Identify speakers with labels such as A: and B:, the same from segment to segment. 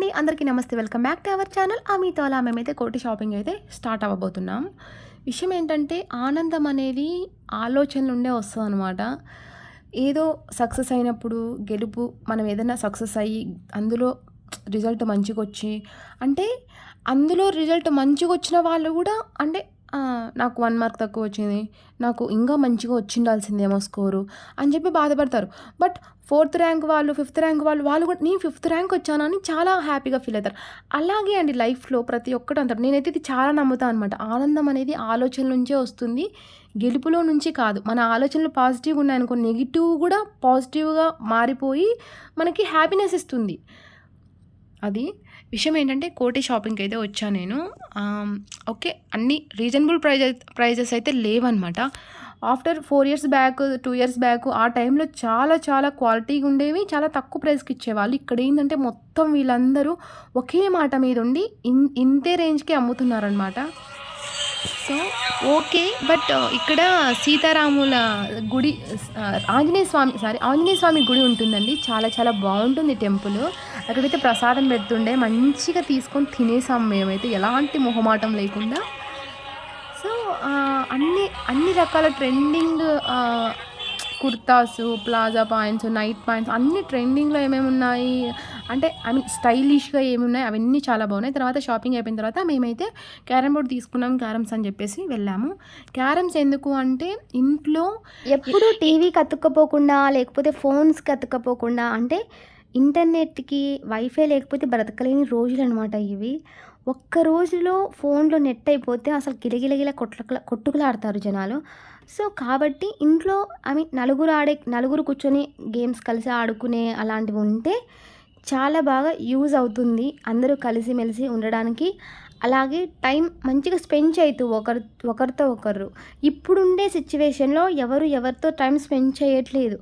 A: అండి. అందరికీ నమస్తే. Welcome back to our channel. ఆ మీతో అలా మేమైతే కోటి షాపింగ్ అయితే స్టార్ట్ అవ్వబోతున్నాం. విషయం ఏంటంటే ఆనందం అనేది ఆలోచనలు ఉండే వస్తుంది అనమాట ఏదో సక్సెస్ అయినప్పుడు గెలుపు మనం ఏదైనా సక్సెస్ అయ్యి అందులో రిజల్ట్ మంచిగా వచ్చి అంటే అందులో రిజల్ట్ మంచిగా వచ్చిన వాళ్ళు కూడా అంటే నాకు వన్ మార్క్ తక్కువ వచ్చింది. నాకు ఇంకా మంచిగా వచ్చిండాల్సిందేమో స్కోరు అని చెప్పి బాధపడతారు. బట్ ఫోర్త్ ర్యాంక్ వాళ్ళు ఫిఫ్త్ ర్యాంక్ వాళ్ళు వాళ్ళు కూడా నేను ఫిఫ్త్ ర్యాంక్ వచ్చానని చాలా హ్యాపీగా ఫీల్ అవుతారు. అలాగే అండి లైఫ్లో ప్రతి ఒక్కటి అంటారు. నేనైతే ఇది చాలా నమ్ముతాను అనమాట ఆనందం అనేది ఆలోచన నుంచే వస్తుంది. గెలుపులో నుంచి కాదు. మన ఆలోచనలు పాజిటివ్ ఉన్నాయనుకో నెగిటివ్ కూడా పాజిటివ్గా మారిపోయి మనకి హ్యాపీనెస్ ఇస్తుంది. అది విషయం ఏంటంటే కోటి షాపింగ్కి అయితే వచ్చాను నేను. ఓకే అన్ని రీజనబుల్ ప్రైజెస్ ప్రైజెస్ అయితే లేవన్నమాట. After four years back two years back ఆ టైంలో చాలా చాలా క్వాలిటీగా ఉండేవి చాలా తక్కువ ప్రైస్కి ఇచ్చేవాళ్ళు. ఇక్కడ ఏంటంటే మొత్తం వీళ్ళందరూ ఒకే మాట మీద ఉండి ఇన్ ఇంతే రేంజ్కి అమ్ముతున్నారనమాట సో ఓకే బట్ ఇక్కడ సీతారాముల గుడి ఆంజనేయ స్వామి సారీ ఆంజనేయ స్వామి గుడి ఉంటుందండి. చాలా చాలా బాగుంటుంది టెంపుల్. అక్కడైతే ప్రసాదం పెడుతుండే. మంచిగా తీసుకొని తినేసాం మేమైతే. ఎలాంటి మొహమాటం లేకుండా. సో అన్ని అన్ని రకాల trending kurtas plaza points night points అన్ని ట్రెండింగ్లో ఏమేమి ఉన్నాయి అంటే ఐ మీన్ స్టైలిష్గా ఏమి ఉన్నాయి అవన్నీ చాలా బాగున్నాయి. తర్వాత షాపింగ్ అయిపోయిన తర్వాత మేమైతే క్యారమ్ బోర్డ్ తీసుకున్నాం క్యారమ్స్ అని చెప్పేసి వెళ్ళాము. క్యారమ్స్ ఎందుకు అంటే ఇంట్లో
B: ఎప్పుడు టీవీ కతుక్కపోకుండా లేకపోతే ఫోన్స్ కతుక్కపోకుండా అంటే ఇంటర్నెట్కి వైఫై లేకపోతే బ్రతకలేని రోజులు అనమాట ఇవి. ఒక్క రోజులో ఫోన్లో నెట్ అయిపోతే అసలు గిలగిలగిల కొట్ల కొట్టుకులాడతారు జనాలు. సో కాబట్టి ఇంట్లో ఐ మీన్ నలుగురు ఆడే నలుగురు కూర్చొని గేమ్స్ కలిసి ఆడుకునే అలాంటివి ఉంటే చాలా బాగా యూజ్ అవుతుంది అందరూ కలిసిమెలిసి ఉండడానికి. అలాగే టైం మంచిగా స్పెండ్ చేయొద్దు ఒకరు ఒకరితో ఒకరు. ఇప్పుడుండే సిచ్యువేషన్లో ఎవరు ఎవరితో టైం స్పెండ్ చేయట్లేదు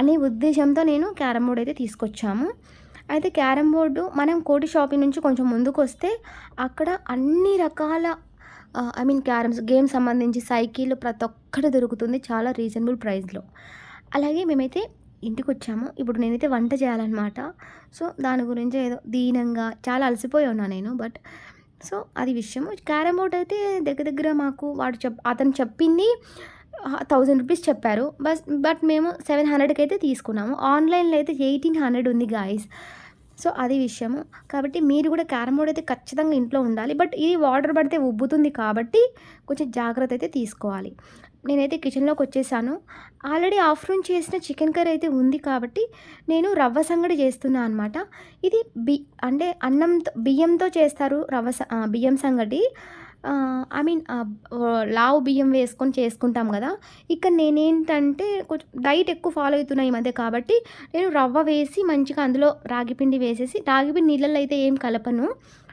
B: అనే ఉద్దేశంతో నేను క్యారమ్ బోర్డ్ అయితే తీసుకొచ్చాము. అయితే క్యారమ్ బోర్డు మనం కోటి షాపింగ్ నుంచి కొంచెం ముందుకు వస్తే అక్కడ అన్ని రకాల ఐ మీన్ క్యారమ్స్ గేమ్ సంబంధించి సైకిల్ ప్రతి ఒక్కటి దొరుకుతుంది చాలా రీజనబుల్ ప్రైస్లో. అలాగే మేమైతే ఇంటికి వచ్చాము ఇప్పుడు నేనైతే వంట చేయాలన్నమాట. సో దాని గురించి ఏదో దీనంగా చాలా అలసిపోయి ఉన్నా నేను బట్ సో అది విషయం క్యారమ్ బోర్డ్ అయితే దగ్గర దగ్గర మాకు వాడు చెప్ అతను చెప్పింది థౌజండ్ రూపీస్ చెప్పారు. బస్ బట్ మేము సెవెన్ హండ్రెడ్కి అయితే తీసుకున్నాము. ఆన్లైన్లో అయితే ఎయిటీన్ హండ్రెడ్ ఉంది గాయస్. సో అది విషయము. కాబట్టి మీరు కూడా క్యారమ్ బోర్డ్ అయితే ఖచ్చితంగా ఇంట్లో ఉండాలి. బట్ ఇది వాటర్ పడితే ఉబ్బుతుంది కాబట్టి కొంచెం జాగ్రత్త అయితే తీసుకోవాలి. నేనైతే కిచెన్లోకి వచ్చేసాను. ఆల్రెడీ ఆఫ్టర్నూన్ చేసిన చికెన్ కర్రీ అయితే ఉంది కాబట్టి నేను రవ్వ సంగడి చేస్తున్నా అనమాట ఇది బి అంటే అన్నంతో బియ్యంతో చేస్తారు రవ్వ స- బియ్యం సంగటి. ఐ మీన్ లావు బియ్యం వేసుకొని చేసుకుంటాం కదా. ఇక్కడ నేనేంటంటే కొంచెం డైట్ ఎక్కువ ఫాలో అవుతున్నా ఈ మధ్య కాబట్టి నేను రవ్వ వేసి మంచిగా అందులో రాగిపిండి వేసేసి రాగిపిండి నీళ్ళల్లో అయితే ఏం కలపను.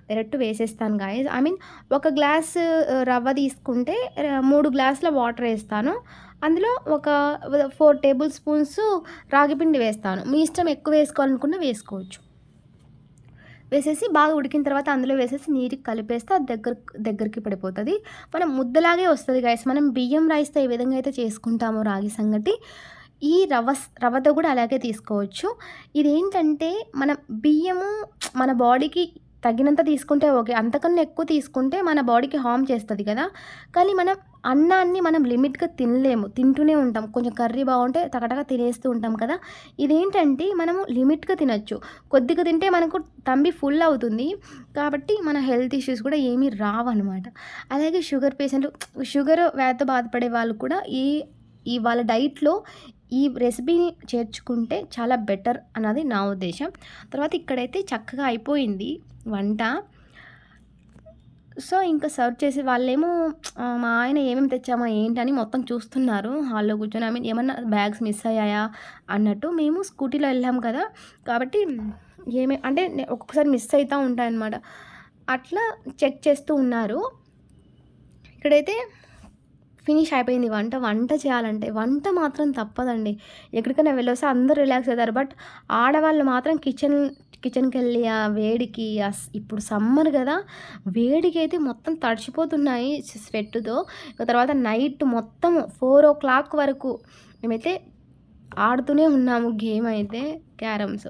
B: డైరెక్ట్ వేసేస్తాను గాయస్ ఐ మీన్ ఒక గ్లాస్ రవ్వ తీసుకుంటే మూడు గ్లాసుల వాటర్ వేస్తాను. అందులో ఒక ఫోర్ టేబుల్ స్పూన్స్ రాగిపిండి వేస్తాను. మీ ఇష్టం ఎక్కువ వేసుకోవాలనుకున్నా వేసుకోవచ్చు. వేసేసి బాగా ఉడికిన తర్వాత అందులో వేసేసి నీటికి కలిపేస్తే అది దగ్గర దగ్గరికి పడిపోతుంది. మనం ముద్దలాగే వస్తుంది గైస్ మనం బియ్యం రైస్తో ఏ విధంగా అయితే చేసుకుంటామో రాగి సంగటి ఈ రవ్వ రవ్వతో కూడా అలాగే తీసుకోవచ్చు. ఇదేంటంటే మన బియ్యము మన బాడీకి తగినంత తీసుకుంటే ఓకే. అంతకన్నా ఎక్కువ తీసుకుంటే మన బాడీకి హామ్ చేస్తుంది కదా. కానీ మనం అన్నాన్ని మనం లిమిట్గా తినలేము. తింటూనే ఉంటాం. కొంచెం కర్రీ బాగుంటే తగటగా తినేస్తూ ఉంటాం కదా. ఇదేంటంటే మనము లిమిట్గా తినచ్చు. కొద్దిగా తింటే మనకు తంబి ఫుల్ అవుతుంది. కాబట్టి మన హెల్త్ ఇష్యూస్ కూడా ఏమీ రావన్నమాట. అలాగే షుగర్ పేషెంట్లు షుగర్ వ్యాధితో బాధపడే వాళ్ళు కూడా ఈ ఈ వాళ్ళ డైట్లో ఈ రెసిపీని చేర్చుకుంటే చాలా బెటర్ అన్నది నా ఉద్దేశం. తర్వాత ఇక్కడైతే చక్కగా అయిపోయింది వంట. సో ఇంకా సర్వ్ చేసే వాళ్ళేమో మా ఆయన ఏమేమి తెచ్చామా ఏంటని మొత్తం చూస్తున్నారు. హాల్లో కూర్చొని ఐ మీన్ ఏమన్నా బ్యాగ్స్ మిస్ అయ్యాయా అన్నట్టు మేము స్కూటీలో వెళ్ళాం కదా. కాబట్టి ఏమే అంటే ఒక్కొక్కసారి మిస్ అవుతూ ఉంటాయన్నమాట. అట్లా చెక్ చేస్తూ ఉన్నారు. ఇక్కడైతే ఫినిష్ అయిపోయింది. వంట వంట చేయాలంటే వంట మాత్రం తప్పదండి. ఎక్కడికైనా వెళ్ళొస్తే అందరూ రిలాక్స్ అవుతారు. బట్ ఆడవాళ్ళు మాత్రం కిచెన్ కిచెన్కి వెళ్ళి ఆ వేడికి ఆ ఇప్పుడు సమ్మర్ కదా వేడికి అయితే మొత్తం తడిచిపోతున్నాయి స్వెట్తో తర్వాత నైట్ మొత్తం ఫోర్ ఓ క్లాక్ వరకు మేమైతే ఆడుతూనే ఉన్నాము గేమ్ అయితే క్యారమ్స్.